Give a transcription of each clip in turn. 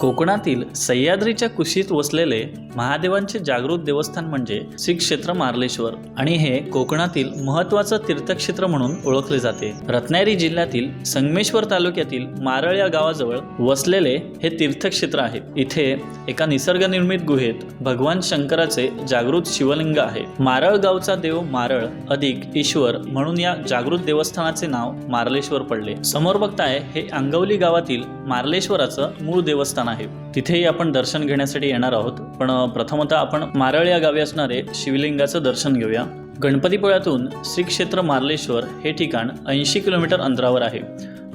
कोकणातील सह्याद्रीच्या कुशीत वसलेले महादेवांचे जागृत देवस्थान म्हणजे श्री क्षेत्र मार्लेश्वर आणि हे कोकणातील महत्त्वाचं तीर्थक्षेत्र म्हणून ओळखले जाते. रत्नागिरी जिल्ह्यातील संगमेश्वर तालुक्यातील मारळ या गावाजवळ वसलेले हे तीर्थक्षेत्र आहे. इथे एका निसर्गनिर्मित गुहेत भगवान शंकराचे जागृत शिवलिंग आहे. मारळ गावचा देव मारळ अधिक ईश्वर म्हणून या जागृत देवस्थानाचे नाव मार्लेश्वर पडले. समोर बघताय हे अंगवली गावातील मार्लेश्वराचं मूळ देवस्थान आहे. तिथेही आपण दर्शन घेण्यासाठी येणार आहोत. पण प्रथमतः आपण मारळ या गावी असणारे शिवलिंगाचं दर्शन घेऊया. गणपतीपुळ्यातून श्री क्षेत्र मार्लेश्वर हे ठिकाण ऐंशी किलोमीटर अंतरावर आहे.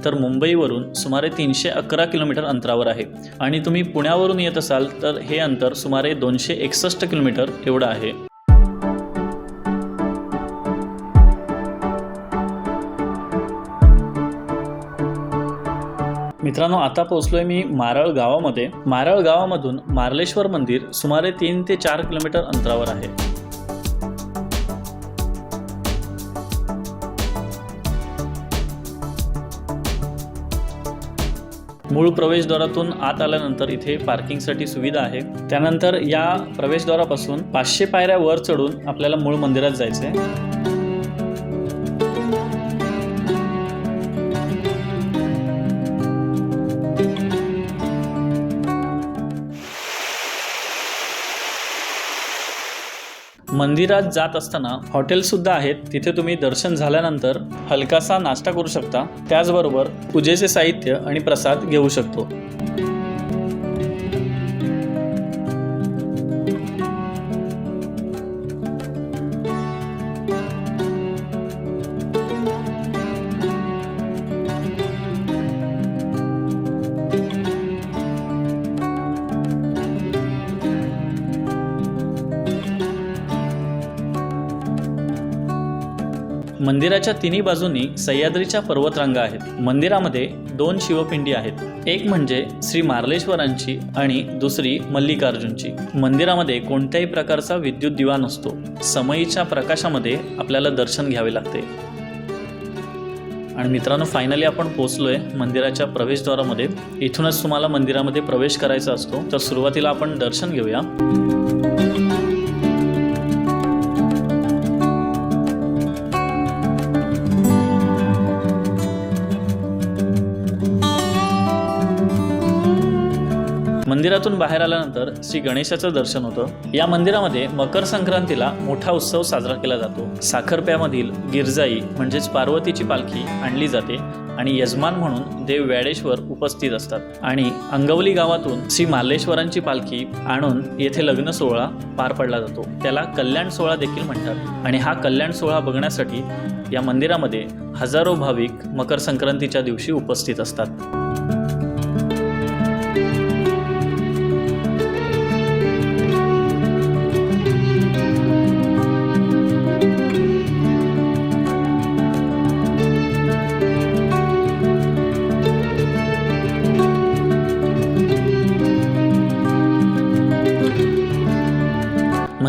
तर मुंबईवरून सुमारे तीनशे अकरा किलोमीटर अंतरावर आहे. आणि तुम्ही पुण्यावरून येत असाल तर हे अंतर सुमारे दोनशे एकसष्ट किलोमीटर एवढं आहे. मित्रांनो आता पोहोचलोय मी मारळ गावामध्ये. मारळ गावामधून मार्लेश्वर मंदिर सुमारे तीन ते चार किलोमीटर अंतरावर आहे. मूळ प्रवेशद्वारातून आत आल्यानंतर इथे पार्किंगसाठी सुविधा आहे. त्यानंतर या प्रवेशद्वारापासून पाचशे पायऱ्या वर चढून आपल्याला मूळ मंदिरात जायचंय. मंदिरात जात असताना हॉटेलसुद्धा आहेत तिथे तुम्ही दर्शन झाल्यानंतर हलकासा नाश्ता करू शकता. त्याचबरोबर पूजेचे साहित्य आणि प्रसाद घेऊ शकतो. मंदिराच्या तिन्ही बाजूंनी सह्याद्रीच्या पर्वतरांगा आहेत. मंदिरामध्ये दोन शिवपिंडी आहेत. एक म्हणजे श्री मार्लेश्वरांची आणि दुसरी मल्लिकार्जुनची. मंदिरामध्ये कोणत्याही प्रकारचा विद्युत दिवा नसतो. समयीच्या प्रकाशामध्ये आपल्याला दर्शन घ्यावे लागते. आणि मित्रांनो फायनली आपण पोचलोय मंदिराच्या प्रवेशद्वारामध्ये. इथूनच तुम्हाला मंदिरामध्ये प्रवेश करायचा असतो. तर सुरुवातीला आपण दर्शन घेऊया. मंदिरातून बाहेर आल्यानंतर श्री गणेशाचं दर्शन होतं. या मंदिरामध्ये मकर संक्रांतीला मोठा उत्सव साजरा केला जातो. साखरप्यामधील गिरजाई म्हणजेच पार्वतीची पालखी आणली जाते आणि यजमान म्हणून देव व्याडेश्वर उपस्थित असतात. आणि अंगवली गावातून श्री मालेश्वरांची पालखी आणून येथे लग्न सोहळा पार पडला जातो. त्याला कल्याण सोहळा देखील म्हणतात. आणि हा कल्याण सोहळा बघण्यासाठी या मंदिरामध्ये हजारो भाविक मकर संक्रांतीच्या दिवशी उपस्थित असतात.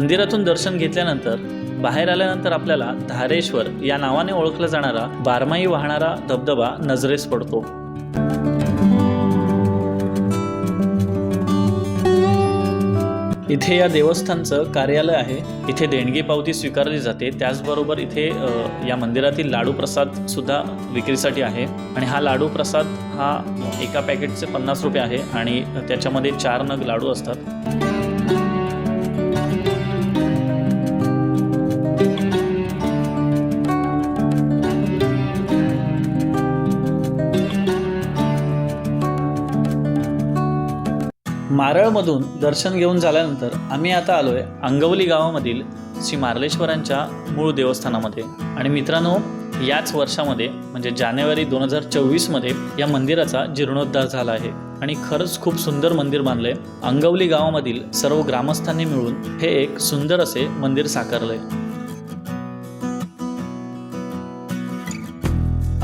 मंदिरातून दर्शन घेतल्यानंतर बाहेर आल्यानंतर आपल्याला धारेश्वर या नावाने ओळखला जाणारा बारमाही वाहणारा धबधबा नजरेस पडतो. इथे या देवस्थानचं कार्यालय आहे. इथे देणगी पावती स्वीकारली जाते. त्याचबरोबर इथे या मंदिरातील लाडू प्रसाद सुद्धा विक्रीसाठी आहे. आणि हा लाडू प्रसाद हा एका पॅकेटचे पन्नास रुपये आहे आणि त्याच्यामध्ये चार नग लाडू असतात. मारळमधून दर्शन घेऊन झाल्यानंतर आम्ही आता आलोय अंगवली गावामधील श्री मार्लेश्वरांच्या मूळ देवस्थानामध्ये. आणि मित्रांनो याच वर्षामध्ये म्हणजे जानेवारी दोन हजार चोवीसमध्ये या मंदिराचा जीर्णोद्धार झाला आहे. आणि खरंच खूप सुंदर मंदिर बांधलंय. अंगवली गावामधील सर्व ग्रामस्थांनी मिळून हे एक सुंदर असे मंदिर साकारलंय.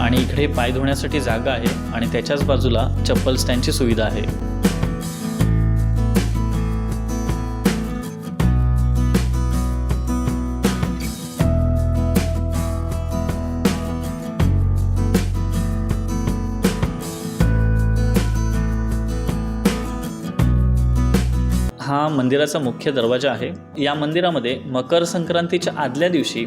आणि इकडे पाय धुण्यासाठी जागा आहे आणि त्याच्याच बाजूला चप्पल स्टँडची सुविधा आहे. हा मंदिराचा मुख्य दरवाजा आहे. या मंदिरामध्ये मकर संक्रांतीच्या आदल्या दिवशी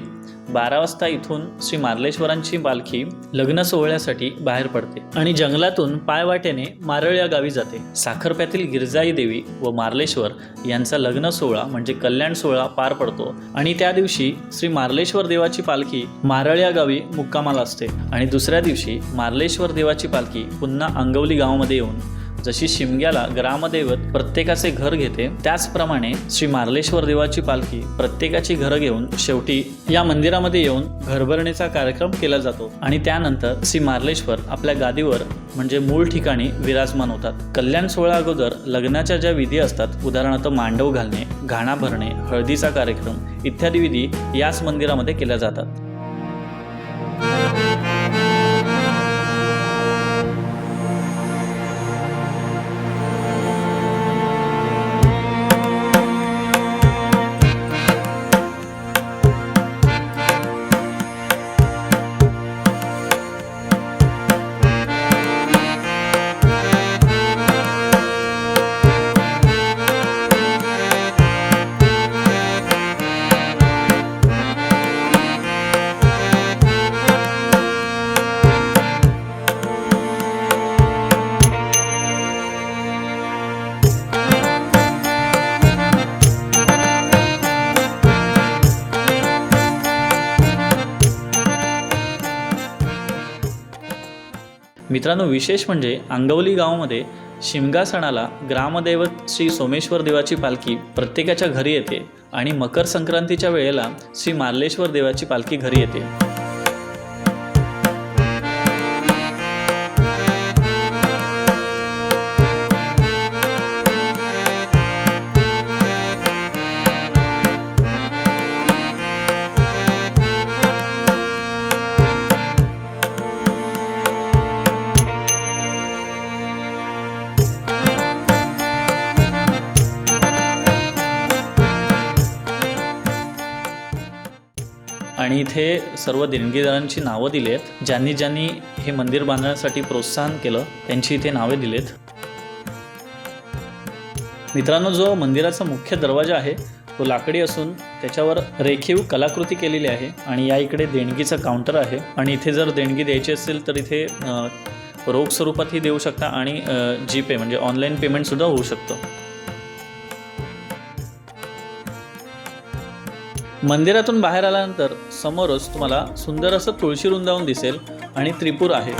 बारा वाजता इथून श्री मार्लेश्वरांची पालखी लग्न सोहळ्यासाठी बाहेर पडते आणि जंगलातून पायवाटेने मारळ या गावी जाते. साखरप्यातील गिरजाई देवी व मार्लेश्वर यांचा लग्न सोहळा म्हणजे कल्याण सोहळा पार पडतो आणि त्या दिवशी श्री मार्लेश्वर देवाची पालखी मारळ या गावी मुक्कामाला असते आणि दुसऱ्या दिवशी मार्लेश्वर देवाची पालखी पुन्हा अंगवली गावामध्ये येऊन जशी शिमग्याला ग्रामदैवत प्रत्येकाचे घर घेते त्याचप्रमाणे श्री मार्लेश्वर देवाची पालखी प्रत्येकाची घरं घेऊन शेवटी या मंदिरामध्ये येऊन घरभरणीचा कार्यक्रम केला जातो. आणि त्यानंतर श्री मार्लेश्वर आपल्या गादीवर म्हणजे मूळ ठिकाणी विराजमान होतात. कल्याण सोहळा अगोदर लग्नाच्या ज्या विधी असतात उदाहरणार्थ मांडव घालणे घाणा भरणे हळदीचा कार्यक्रम इत्यादी विधी याच मंदिरामध्ये केल्या जातात. मित्रांनो विशेष म्हणजे अंगवली गावामध्ये शिमगा सणाला ग्रामदैवत श्री सोमेश्वर देवाची पालखी प्रत्येकाच्या घरी येते आणि मकर संक्रांतीच्या वेळेला श्री मार्लेश्वर देवाची पालखी घरी येते. आणि इथे सर्व देणगीदारांची नावं दिली आहेत ज्यांनी ज्यांनी हे मंदिर बांधण्यासाठी प्रोत्साहन केलं त्यांची इथे नावे दिलेत. मित्रांनो जो मंदिराचा मुख्य दरवाजा आहे तो लाकडी असून त्याच्यावर रेखीव कलाकृती केलेली आहे आणि या इकडे देणगीचं काउंटर आहे आणि इथे जर देणगी द्यायची असेल तर इथे रोख स्वरूपातही देऊ शकता आणि जी पे म्हणजे ऑनलाईन पेमेंटसुद्धा होऊ शकतं. मंदिरातून बाहेर आल्यानंतर समोरच तुम्हाला सुंदर असं तुळशी वृंदावन दिसेल आणि त्रिपूर आहे.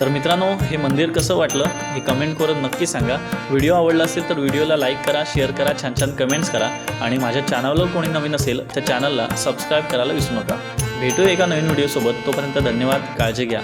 तर मित्रांनो हे मंदिर कसं वाटलं हे कमेंट करून नक्की सांगा. व्हिडिओ आवडला असेल तर व्हिडिओला लाईक करा शेअर करा छान छान कमेंट्स करा आणि माझ्या चॅनलवर कोणी नवीन असेल तर चॅनलला सबस्क्राईब करायला विसरू नका. भेटू एका नवीन व्हिडिओसोबत तोपर्यंत धन्यवाद काळजी घ्या.